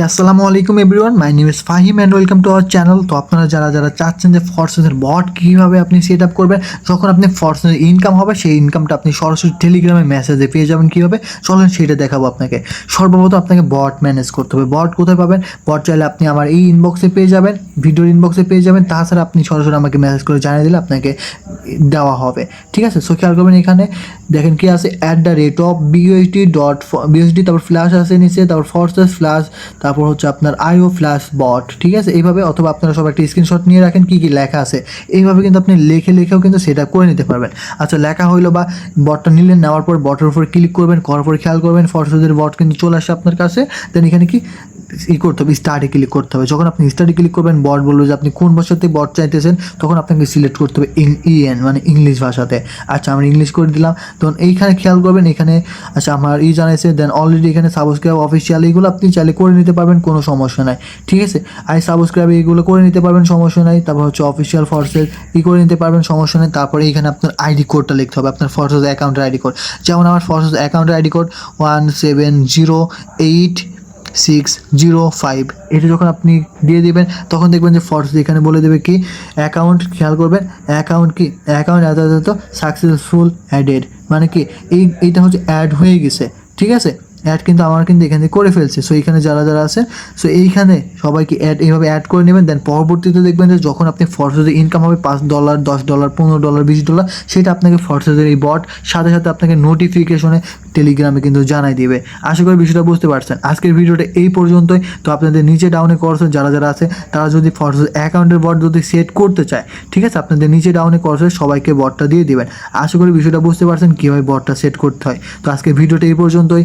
আসসালামু আলাইকুম everyone my name is Fahim and welcome to our channel তো আপনারা যারা যারা চাচ্ছেন যে ফরসেসের বট কীভাবে আপনি সেট আপ করবেন, যখন আপনি ফরসেসের ইনকাম হবে, সেই ইনকামটা আপনি সরাসরি টেলিগ্রামে মেসেজে পেয়ে যাবেন কীভাবে? চলেন সেটা দেখাবো আপনাকে। সর্বপ্রথম আপনাকে বট ম্যানেজ করতে হবে। বট কোথায় পাবেন? বট চাইলে আপনি আমার এই ইনবক্সে পেয়ে যাবেন ভিডিওর ইনবক্সে পেয়ে যাবেন। তাছাড়া আপনি সরাসরি আমাকে মেসেজ করে জানিয়ে দিলে আপনাকে দেওয়া হবে। ঠিক আছে? সো খেয়াল করবেন এখানে। দেখেন কি আছে? At the rate of BOSD dot BOSD তারপর ফ্ল্যাশ আছে নিচে, তারপর ফরসেস ফ্ল্যাশ তারপর হচ্ছে আপনার আইও ফ্ল্যাশ বট ঠিক আছে? এইভাবে অথবা আপনারা সব একটা স্ক্রিনশট নিয়ে রাখেন, কী কী লেখা আছে। এইভাবে কিন্তু আপনি লেখে লেখেও কিন্তু সেটা করে নিতে পারবেন। আচ্ছা লেখা হইল বা বটটা নিলেন, নেওয়ার পর বটের উপর ক্লিক করবেন, করার পর খেয়াল করবেন ফটোশুদের বট কিন্তু চলে আসে আপনার কাছে। দেন এখানে কি? ই করতে হবে স্টার্টে ক্লিক করতে হবে। যখন আপনি স্টার্টে ক্লিক করবেন, বট বলবে যে আপনি কোন ভাষাতে বট চাইতেছেন, তখন আপনাকে সিলেক্ট করতে হবে ইএন মানে ইংলিশ ভাষাতে। আচ্ছা আমরা ইংলিশ করে দিলাম। তখন এইখানে খেয়াল করবেন, এখানে আচ্ছা আমার ই জানাইছে দেন অলরেডি এখানে সাবস্ক্রাইব অফিসিয়াল এইগুলো আপনি চাইলে করে নিতে পারবেন, কোনো সমস্যা নাই। ঠিক আছে? আই সাবস্ক্রাইব এইগুলো করে নিতে পারবেন, সমস্যা নাই। তারপর হচ্ছে অফিসিয়াল ফর্সেস ই করে নিতে পারবেন, সমস্যা নেই। তারপরে এইখানে আপনার আইডি কোডটা লিখতে হবে, আপনার ফর্সেস অ্যাকাউন্টের আইডি কোড যেমন আমার ফর্সেস অ্যাকাউন্টের ID code one seven zero eight six zero five এটা যখন আপনি দিয়ে দেবেন, তখন দেখবেন যে ফর্স এখানে বলে দেবে কি অ্যাকাউন্ট খেয়াল করবেন অ্যাকাউন্ট কি অ্যাকাউন্ট এত সাকসেসফুল অ্যাডেড মানে কি, এই, এইটা হচ্ছে অ্যাড হয়ে গেছে, ঠিক আছে? অ্যাড কিন্তু আমার কিন্তু এখানে করে ফেলছে। সো এইখানে যারা যারা আছে সো এইখানে সবাইকে অ্যাড এইভাবে অ্যাড করে নেবেন দেন পরবর্তীতে দেখবেন যে যখন আপনি ফরসেজের ইনকাম হবে, পাঁচ ডলার দশ ডলার পনেরো ডলার বিশ ডলার সেটা আপনাকে ফরসেজের এই বট সাথে সাথে আপনাকে নোটিফিকেশনে টেলিগ্রামে কিন্তু জানাই দিবে। আশা করি বিষয়টা বুঝতে পারছেন। আজকের ভিডিওটা এই পর্যন্তই। তো আপনাদের নিচে ডাউনে করছে যারা যারা আছে, তারা যদি ফরসেজ অ্যাকাউন্টের বট যদি সেট করতে চায়, ঠিক আছে? আপনাদের নিচে ডাউনে করছে সবাইকে বটটা দিয়ে দিবেন। আশা করি বিষয়টা বুঝতে পারছেন, কীভাবে বটটা সেট করতে হয়। তো আজকের ভিডিওটা এই পর্যন্তই।